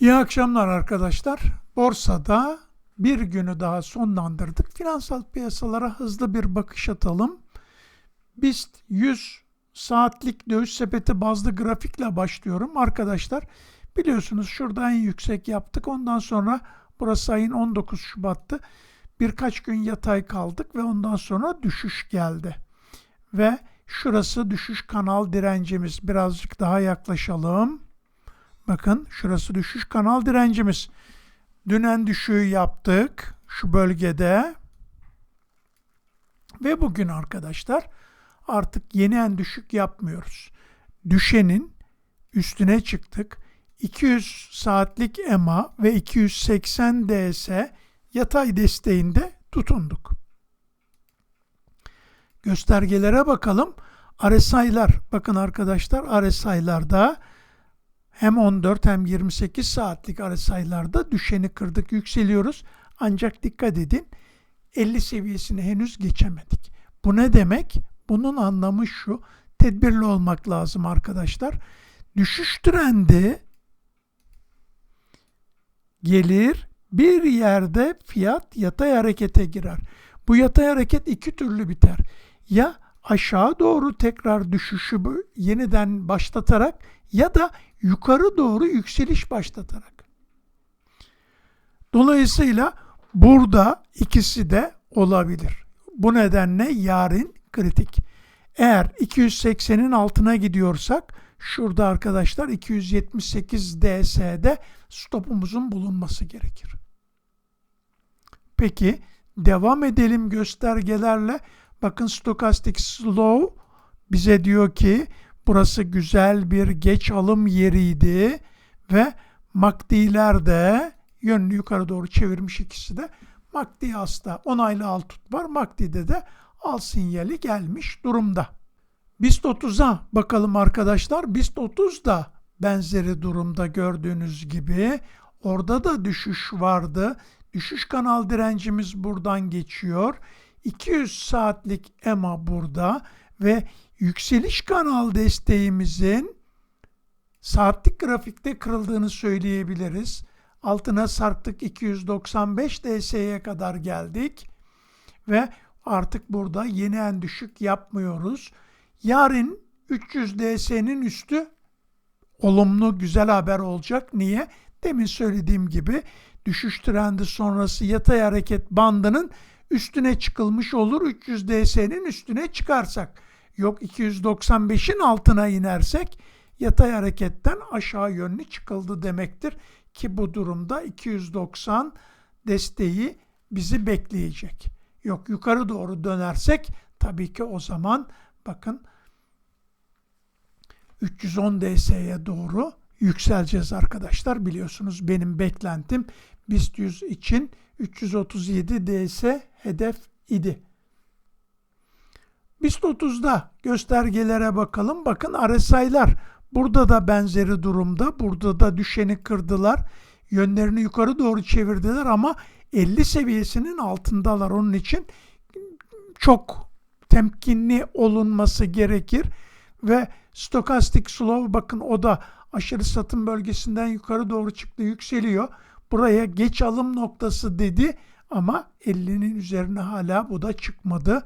İyi akşamlar arkadaşlar. Borsada bir günü daha sonlandırdık. Finansal piyasalara hızlı bir bakış atalım. BIST 100 saatlik döviz sepeti bazlı grafikle başlıyorum. Arkadaşlar biliyorsunuz şurada en yüksek yaptık. Ondan sonra burası ayın 19 Şubat'tı. Birkaç gün yatay kaldık ve ondan sonra düşüş geldi. Ve şurası düşüş kanal direncimiz. Birazcık daha yaklaşalım. Bakın şurası düşüş kanal direncimiz. Dünen düşüğü yaptık şu bölgede. Ve bugün arkadaşlar artık yeni en düşük yapmıyoruz. Düşenin üstüne çıktık. 200 saatlik EMA ve 280 DS yatay desteğinde tutunduk. Göstergelere bakalım. RSI'lar bakın arkadaşlar RSI'larda hem 14 hem 28 saatlik RSI'larda düşeni kırdık yükseliyoruz. Ancak dikkat edin 50 seviyesini henüz geçemedik. Bu ne demek? Bunun anlamı şu. Tedbirli olmak lazım arkadaşlar. Düşüş trendi gelir bir yerde fiyat yatay harekete girer. Bu yatay hareket iki türlü biter. Ya aşağı doğru tekrar düşüşü yeniden başlatarak ya da yukarı doğru yükseliş başlatarak. Dolayısıyla burada ikisi de olabilir. Bu nedenle yarın kritik. Eğer 280'in altına gidiyorsak şurada arkadaşlar 278 DS'de stopumuzun bulunması gerekir. Peki devam edelim göstergelerle. Bakın stokastik slow bize diyor ki burası güzel bir geç alım yeriydi ve MACD'ler de yönünü yukarı doğru çevirmiş ikisi de. MACD hasta onaylı al tut var. MACD'de de al sinyali gelmiş durumda. BIST 30'a bakalım arkadaşlar. BIST 30 da benzeri durumda gördüğünüz gibi. Orada da düşüş vardı. Düşüş kanal direncimiz buradan geçiyor. 200 saatlik EMA burada ve yükseliş kanal desteğimizin saatlik grafikte kırıldığını söyleyebiliriz. Altına sarktık 295 DS'ye kadar geldik ve artık burada yeni en düşük yapmıyoruz. Yarın 300 DS'nin üstü olumlu güzel haber olacak. Niye? Demin söylediğim gibi düşüş trendi sonrası yatay hareket bandının üstüne çıkılmış olur. 300 DS'nin üstüne çıkarsak. Yok 295'in altına inersek yatay hareketten aşağı yönlü çıkıldı demektir. Ki bu durumda 290 desteği bizi bekleyecek. Yok yukarı doğru dönersek tabii ki o zaman bakın 310 DS'ye doğru yükseleceğiz arkadaşlar. Biliyorsunuz benim beklentim BIST 100 için 337 DS hedef idi. BIST 30'da göstergelere bakalım. Bakın RSI'lar burada da benzeri durumda. Burada da düşeni kırdılar. Yönlerini yukarı doğru çevirdiler ama 50 seviyesinin altındalar. Onun için çok temkinli olunması gerekir. Ve stokastik slow bakın o da aşırı satım bölgesinden yukarı doğru çıktı yükseliyor. Buraya geç alım noktası dedi ama 50'nin üzerine hala bu da çıkmadı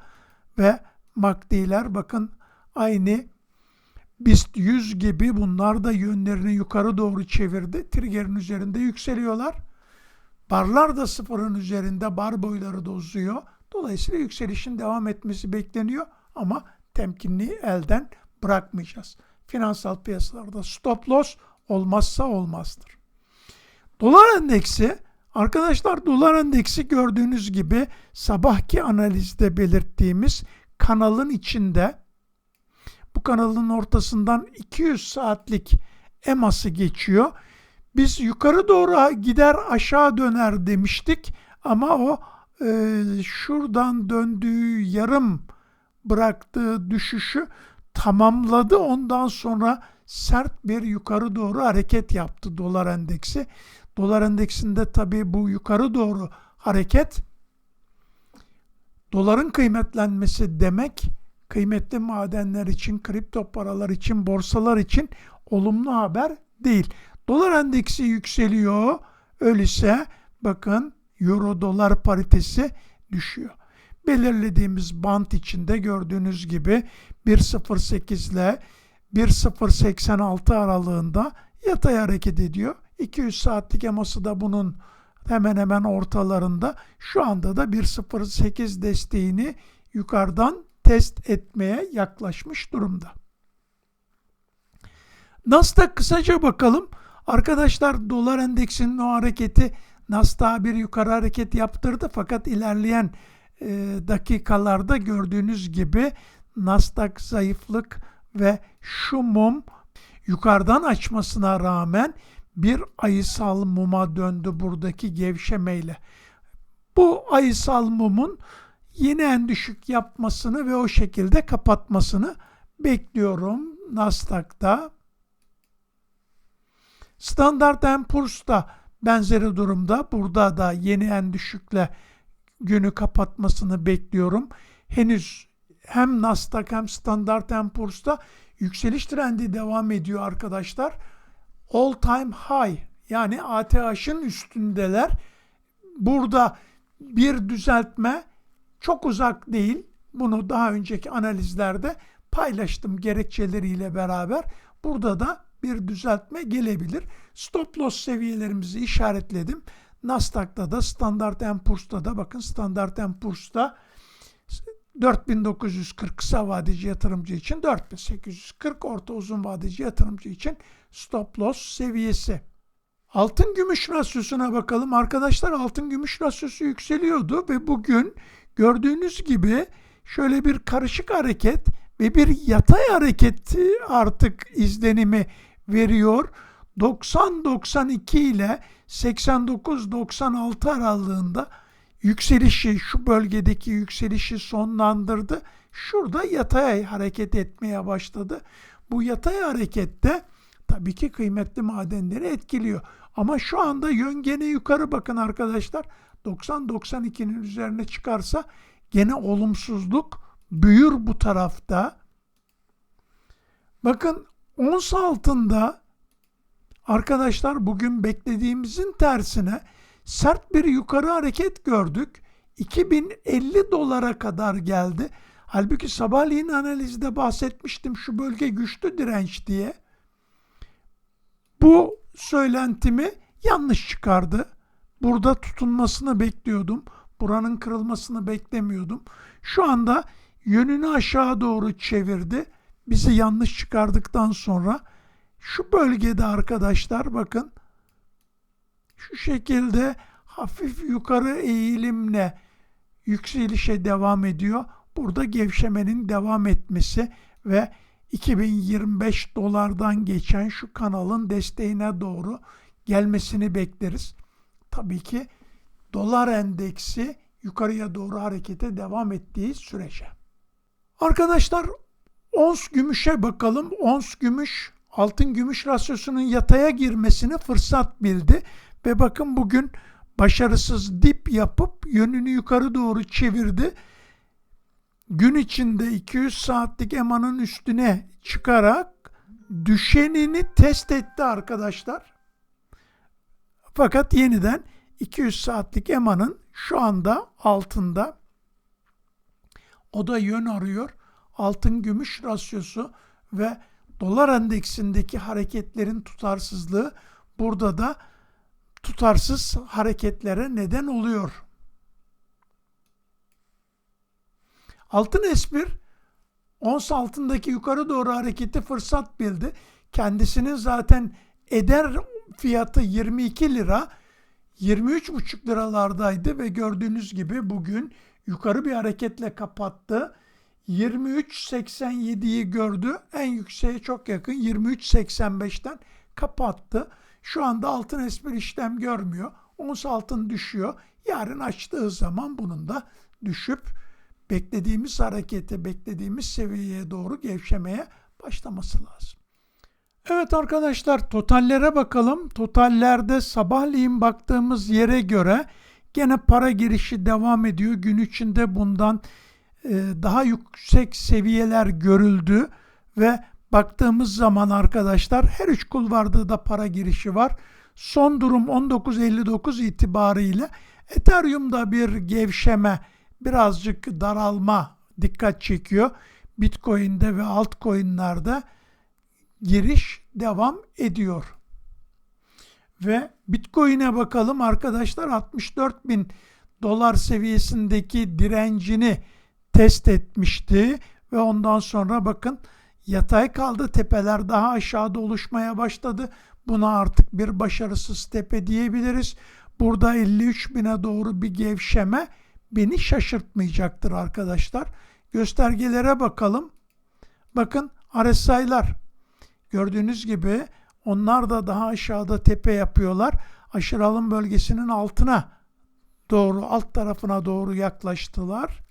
ve MACD'ler bakın aynı BIST 100 gibi bunlar da yönlerini yukarı doğru çevirdi. Trigger'in üzerinde yükseliyorlar. Barlar da sıfırın üzerinde bar boyları da uzuyor. Dolayısıyla yükselişin devam etmesi bekleniyor ama temkinli elden bırakmayacağız. Finansal piyasalarda stop loss olmazsa olmazdır. Dolar endeksi arkadaşlar dolar endeksi gördüğünüz gibi sabahki analizde belirttiğimiz kanalın içinde bu kanalın ortasından 200 saatlik eması geçiyor. Biz yukarı doğru gider aşağı döner demiştik ama o e, şuradan döndüğü yarım bıraktığı düşüşü tamamladı. Ondan sonra sert bir yukarı doğru hareket yaptı dolar endeksi. Dolar endeksinde tabii bu yukarı doğru hareket doların kıymetlenmesi demek kıymetli madenler için, kripto paralar için, borsalar için olumlu haber değil. Dolar endeksi yükseliyor. Öyleyse bakın euro dolar paritesi düşüyor. Belirlediğimiz bant içinde gördüğünüz gibi 1.08 ile 1.086 aralığında yatay hareket ediyor. 200 saatlik eması da bunun hemen hemen ortalarında. Şu anda da 1.08 desteğini yukarıdan test etmeye yaklaşmış durumda. Nasdaq kısaca bakalım. Arkadaşlar dolar endeksinin o hareketi Nasdaq bir yukarı hareket yaptırdı fakat ilerleyen e, dakikalarda gördüğünüz gibi Nasdaq zayıflık ve şu mum yukarıdan açmasına rağmen bir ayısal muma döndü buradaki gevşemeyle. Bu ayısal mumun yeni en düşük yapmasını ve o şekilde kapatmasını bekliyorum Nasdaq'ta. Standard Poor's da benzeri durumda. Burada da yeni en düşükle günü kapatmasını bekliyorum. Henüz hem Nasdaq hem Standard Poor's'ta yükseliş trendi devam ediyor arkadaşlar. All time high yani ATH'ın üstündeler. Burada bir düzeltme çok uzak değil. Bunu daha önceki analizlerde paylaştım gerekçeleriyle beraber. Burada da bir düzeltme gelebilir. Stop loss seviyelerimizi işaretledim. Nasdaq'ta da Standard Poor's'ta da bakın Standard Poor's'ta 4940 kısa vadeci yatırımcı için 4840 orta uzun vadeci yatırımcı için stop loss seviyesi. Altın gümüş rasyosuna bakalım. Arkadaşlar altın gümüş rasyosu yükseliyordu ve bugün gördüğünüz gibi şöyle bir karışık hareket ve bir yatay hareket artık izlenimi veriyor. 90-92 ile 89-96 aralığında yükselişi, şu bölgedeki yükselişi sonlandırdı. Şurada yatay hareket etmeye başladı. Bu yatay harekette tabii ki kıymetli madenleri etkiliyor. Ama şu anda yön gene yukarı bakın arkadaşlar. 90-92'nin üzerine çıkarsa gene olumsuzluk büyür bu tarafta. Bakın ons altında arkadaşlar bugün beklediğimizin tersine sert bir yukarı hareket gördük. 2050 dolara kadar geldi. Halbuki sabahleyin analizde bahsetmiştim şu bölge güçlü direnç diye. Bu söylentimi yanlış çıkardı. Burada tutunmasını bekliyordum. Buranın kırılmasını beklemiyordum. Şu anda yönünü aşağı doğru çevirdi. Bizi yanlış çıkardıktan sonra şu bölgede arkadaşlar bakın şu şekilde hafif yukarı eğilimle yükselişe devam ediyor. Burada gevşemenin devam etmesi ve 2025 dolardan geçen şu kanalın desteğine doğru gelmesini bekleriz. Tabii ki dolar endeksi yukarıya doğru harekete devam ettiği sürece. Arkadaşlar ons gümüşe bakalım. Ons gümüş altın gümüş rasyosunun yataya girmesini fırsat bildi ve bakın bugün başarısız dip yapıp yönünü yukarı doğru çevirdi. Gün içinde 200 saatlik EMA'nın üstüne çıkarak düşenini test etti arkadaşlar. Fakat yeniden 200 saatlik EMA'nın şu anda altında. O da yön arıyor. Altın gümüş rasyosu ve dolar endeksindeki hareketlerin tutarsızlığı burada da tutarsız hareketlere neden oluyor. Altın S1 ons altındaki yukarı doğru hareketi fırsat bildi. Kendisinin zaten eder fiyatı 22 lira 23,5 liralardaydı ve gördüğünüz gibi bugün yukarı bir hareketle kapattı. 23.87'yi gördü. En yükseğe çok yakın 23.85'ten kapattı. Şu anda altın esmer işlem görmüyor. Ons altın düşüyor. Yarın açtığı zaman bunun da düşüp beklediğimiz harekete, beklediğimiz seviyeye doğru gevşemeye başlaması lazım. Evet arkadaşlar totallere bakalım. Totallerde sabahleyin baktığımız yere göre gene para girişi devam ediyor. Gün içinde bundan e, daha yüksek seviyeler görüldü ve baktığımız zaman arkadaşlar her üç kulvarda da para girişi var. Son durum 19.59 itibariyle Ethereum'da bir gevşeme, birazcık daralma dikkat çekiyor. Bitcoin'de ve altcoin'lerde giriş devam ediyor. Ve Bitcoin'e bakalım arkadaşlar 64 bin dolar seviyesindeki direncini test etmişti ve ondan sonra bakın yatay kaldı tepeler daha aşağıda oluşmaya başladı. Buna artık bir başarısız tepe diyebiliriz. Burada 53 bine doğru bir gevşeme beni şaşırtmayacaktır arkadaşlar. Göstergelere bakalım. Bakın RSI'lar gördüğünüz gibi onlar da daha aşağıda tepe yapıyorlar. Aşırı alım bölgesinin altına doğru alt tarafına doğru yaklaştılar.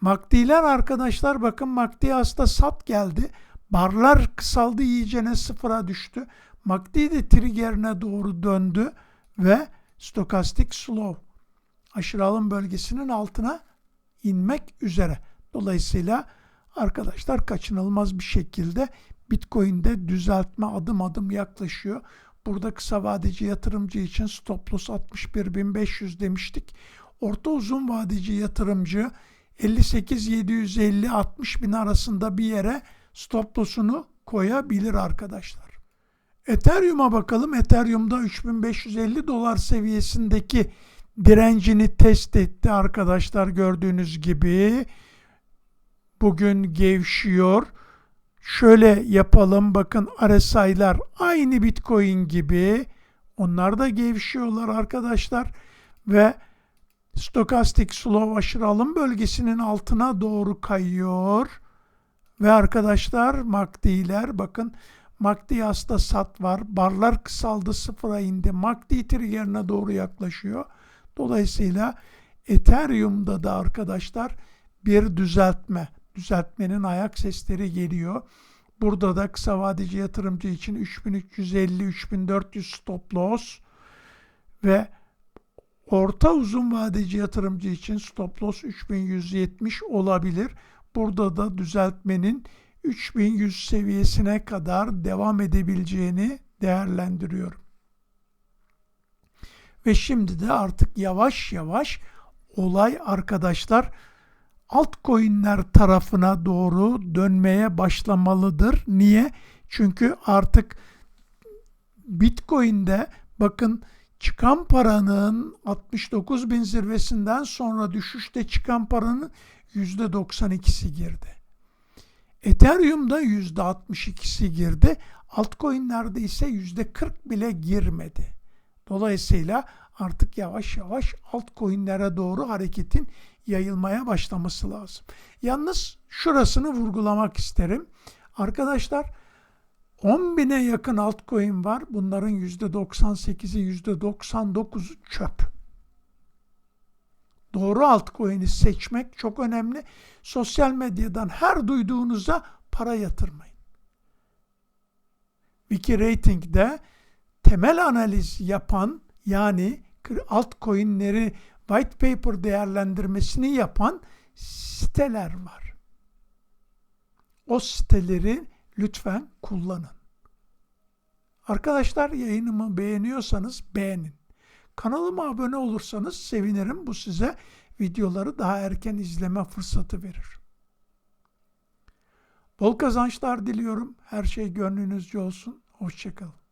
MACD'ler arkadaşlar bakın MACD hasta sat geldi. Barlar kısaldı iyicene sıfıra düştü. MACD de triggerine doğru döndü ve stokastik slow aşırı alım bölgesinin altına inmek üzere. Dolayısıyla arkadaşlar kaçınılmaz bir şekilde Bitcoin'de düzeltme adım adım yaklaşıyor. Burada kısa vadeci yatırımcı için stop loss 61.500 demiştik. Orta uzun vadeci yatırımcı 58.750-60 bin arasında bir yere stop loss'unu koyabilir arkadaşlar. Ethereum'a bakalım. Ethereum'da 3550 dolar seviyesindeki direncini test etti arkadaşlar gördüğünüz gibi. Bugün gevşiyor. Şöyle yapalım bakın RSI'lar aynı Bitcoin gibi. Onlar da gevşiyorlar arkadaşlar. Ve stokastik slow aşırı alım bölgesinin altına doğru kayıyor. Ve arkadaşlar MACD'ler bakın MACD hasta sat var. Barlar kısaldı sıfıra indi. MACD triggerine doğru yaklaşıyor. Dolayısıyla Ethereum'da da arkadaşlar bir düzeltme, düzeltmenin ayak sesleri geliyor. Burada da kısa vadeci yatırımcı için 3350-3400 stop loss ve orta uzun vadeci yatırımcı için stop loss 3170 olabilir. Burada da düzeltmenin 3100 seviyesine kadar devam edebileceğini değerlendiriyorum. Ve şimdi de artık yavaş yavaş olay arkadaşlar altcoin'ler tarafına doğru dönmeye başlamalıdır. Niye? Çünkü artık Bitcoin'de bakın çıkan paranın 69 bin zirvesinden sonra düşüşte çıkan paranın %92'si girdi. Ethereum'da %62'si girdi. Altcoin'lerde ise %40 bile girmedi. Dolayısıyla artık yavaş yavaş altcoin'lere doğru hareketin yayılmaya başlaması lazım. Yalnız şurasını vurgulamak isterim. Arkadaşlar 10 bine yakın altcoin var. Bunların %98'i %99'u çöp. Doğru altcoin'i seçmek çok önemli. Sosyal medyadan her duyduğunuzda para yatırmayın. Wiki temel analiz yapan yani altcoin'leri white paper değerlendirmesini yapan siteler var. O siteleri lütfen kullanın. Arkadaşlar yayınımı beğeniyorsanız beğenin. Kanalıma abone olursanız sevinirim. Bu size videoları daha erken izleme fırsatı verir. Bol kazançlar diliyorum. Her şey gönlünüzce olsun. Hoşçakalın.